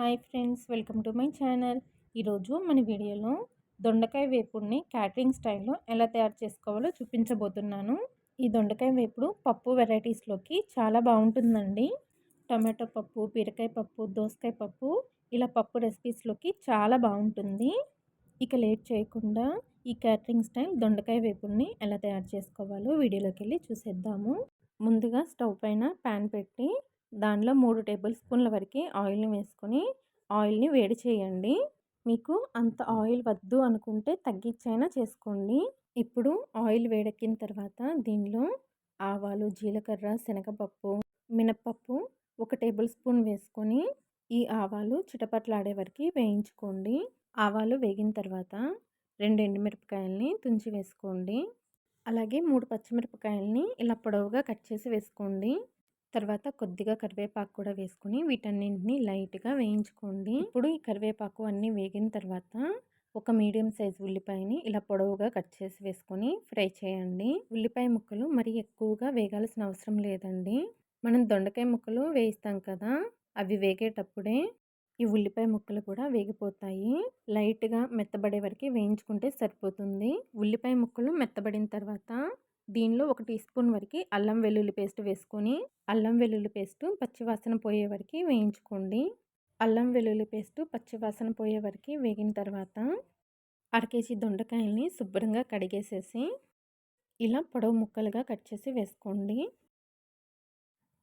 Hi friends welcome to my channel. ఈరోజు మన వీడియోలో దొండకాయ వేపుడిని క్యాటరింగ్ స్టైల్లో ఎలా తయారు చేసుకోవాలో చూపించబోతున్నాను. ఈ దొండకాయ వేపుడు పప్పు వెరైటీస్లోకి చాలా బాగుంటుందండి. టమాటో పప్పు బీరకాయ పప్పు దోసకాయ పప్పు ఇలా పప్పు రెసిపీస్లోకి చాలా బాగుంటుంది. ఇక లేట్ చేయకుండా ఈ క్యాటరింగ్ స్టైల్ దొండకాయ వేపుడిని ఎలా తయారు చేసుకోవాలో వీడియోలోకి వెళ్ళి చూసేద్దాము. ముందుగా స్టవ్ పైన ప్యాన్ పెట్టి దానిలో మూడు టేబుల్ స్పూన్ల వరకు ఆయిల్ని వేసుకొని ఆయిల్ని వేడి చేయండి. మీకు అంత ఆయిల్ వద్దు అనుకుంటే తగ్గించైనా చేసుకోండి. ఇప్పుడు ఆయిల్ వేడెక్కిన తర్వాత దీనిలో ఆవాలు జీలకర్ర శనగపప్పు మినప్పప్పు ఒక టేబుల్ స్పూన్ వేసుకొని ఈ ఆవాలు చిటపట్లాడే వరకు వేయించుకోండి. ఆవాలు వేగిన తర్వాత రెండు ఎండుమిరపకాయలని తుంచి వేసుకోండి. అలాగే మూడు పచ్చిమిరపకాయలని ఇలా పొడవుగా కట్ చేసి వేసుకోండి. తర్వాత కొద్దిగా కరివేపాకు కూడా వేసుకుని వీటన్నింటిని లైట్గా వేయించుకోండి. ఇప్పుడు ఈ కరివేపాకు అన్నీ వేగిన తర్వాత ఒక మీడియం సైజ్ ఉల్లిపాయని ఇలా పొడవుగా కట్ చేసి వేసుకొని ఫ్రై చేయండి. ఉల్లిపాయ ముక్కలు మరీ ఎక్కువగా వేగాల్సిన అవసరం లేదండి. మనం దొండకాయ ముక్కలు వేయిస్తాం కదా అవి వేగేటప్పుడే ఈ ఉల్లిపాయ ముక్కలు కూడా వేగిపోతాయి. లైట్గా మెత్తబడే వరకు వేయించుకుంటే సరిపోతుంది. ఉల్లిపాయ ముక్కలు మెత్తబడిన తర్వాత దీనిలో ఒక టీ స్పూన్ వరకు అల్లం వెల్లుల్లి పేస్ట్ వేసుకొని అల్లం వెల్లుల్లి పేస్ట్ పచ్చివాసన పోయే వరకు వేయించుకోండి. అల్లం వెల్లుల్లి పేస్ట్ పచ్చివాసన పోయే వరకు వేగిన తర్వాత అర కేజీ దొండకాయల్ని శుభ్రంగా కడిగేసేసి ఇలా పొడవు ముక్కలుగా కట్ చేసి వేసుకోండి.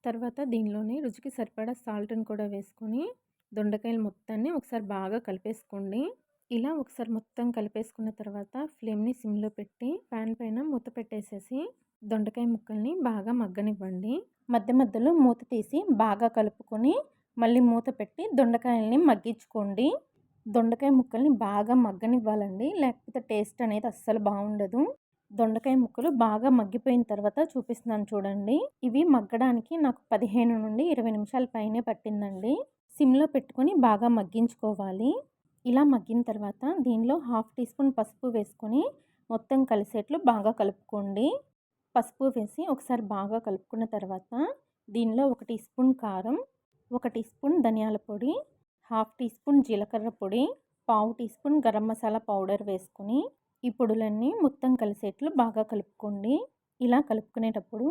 తర్వాత దీనిలోనే రుచికి సరిపడా సాల్ట్ని కూడా వేసుకొని దొండకాయలు మొత్తాన్ని ఒకసారి బాగా కలిపేసుకోండి. ఇలా ఒకసారి మొత్తం కలిపేసుకున్న తర్వాత ఫ్లేమ్ని సిమ్లో పెట్టి ప్యాన్ పైన మూత పెట్టేసేసి దొండకాయ ముక్కల్ని బాగా మగ్గనివ్వండి. మధ్య మధ్యలో మూత తీసి బాగా కలుపుకొని మళ్ళీ మూత పెట్టి దొండకాయల్ని మగ్గించుకోండి. దొండకాయ ముక్కల్ని బాగా మగ్గనివ్వాలండి. లేకపోతే టేస్ట్ అనేది అస్సలు బాగుండదు. దొండకాయ ముక్కలు బాగా మగ్గిపోయిన తర్వాత చూపిస్తున్నాను చూడండి. ఇవి మగ్గడానికి నాకు పదిహేను నుండి ఇరవై నిమిషాల పైనే పట్టిందండి. సిమ్లో పెట్టుకొని బాగా మగ్గించుకోవాలి. ఇలా మగ్గిన తర్వాత దీనిలో హాఫ్ టీ స్పూన్ పసుపు వేసుకొని మొత్తం కలిసేట్లు బాగా కలుపుకోండి. పసుపు వేసి ఒకసారి బాగా కలుపుకున్న తర్వాత దీనిలో ఒక టీ స్పూన్ కారం ఒక టీ స్పూన్ ధనియాల పొడి హాఫ్ టీ స్పూన్ జీలకర్ర పొడి పావు tea spoon garam masala powder వేసుకొని ఈ పొడులన్నీ మొత్తం కలిసేట్లు బాగా కలుపుకోండి. ఇలా కలుపుకునేటప్పుడు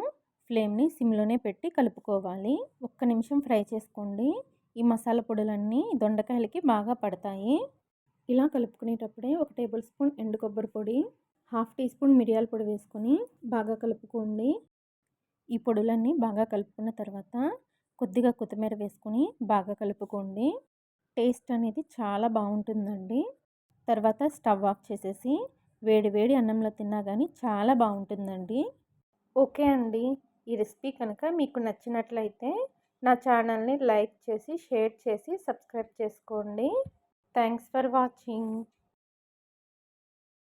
ఫ్లేమ్ని సిమ్లోనే పెట్టి కలుపుకోవాలి. ఒక్క నిమిషం ఫ్రై చేసుకోండి. ఈ మసాలా పొడులన్నీ దొండకాయలకి బాగా పడతాయి. ఇలా కలుపుకునేటప్పుడే ఒక టేబుల్ స్పూన్ ఎండు కొబ్బరి పొడి హాఫ్ టీ స్పూన్ మిరియాల పొడి వేసుకొని బాగా కలుపుకోండి. ఈ పొడులన్నీ బాగా కలుపుకున్న తర్వాత కొద్దిగా కొత్తిమీర వేసుకొని బాగా కలుపుకోండి. టేస్ట్ అనేది చాలా బాగుంటుందండి. తర్వాత స్టవ్ ఆఫ్ చేసేసి వేడి వేడి అన్నంలో తిన్నా కానీ చాలా బాగుంటుందండి. ఓకే అండి. ఈ రెసిపీ కనుక మీకు నచ్చినట్లయితే నా ఛానల్ని లైక్ చేసి షేర్ చేసి సబ్స్క్రైబ్ చేసుకోండి. Thanks for watching.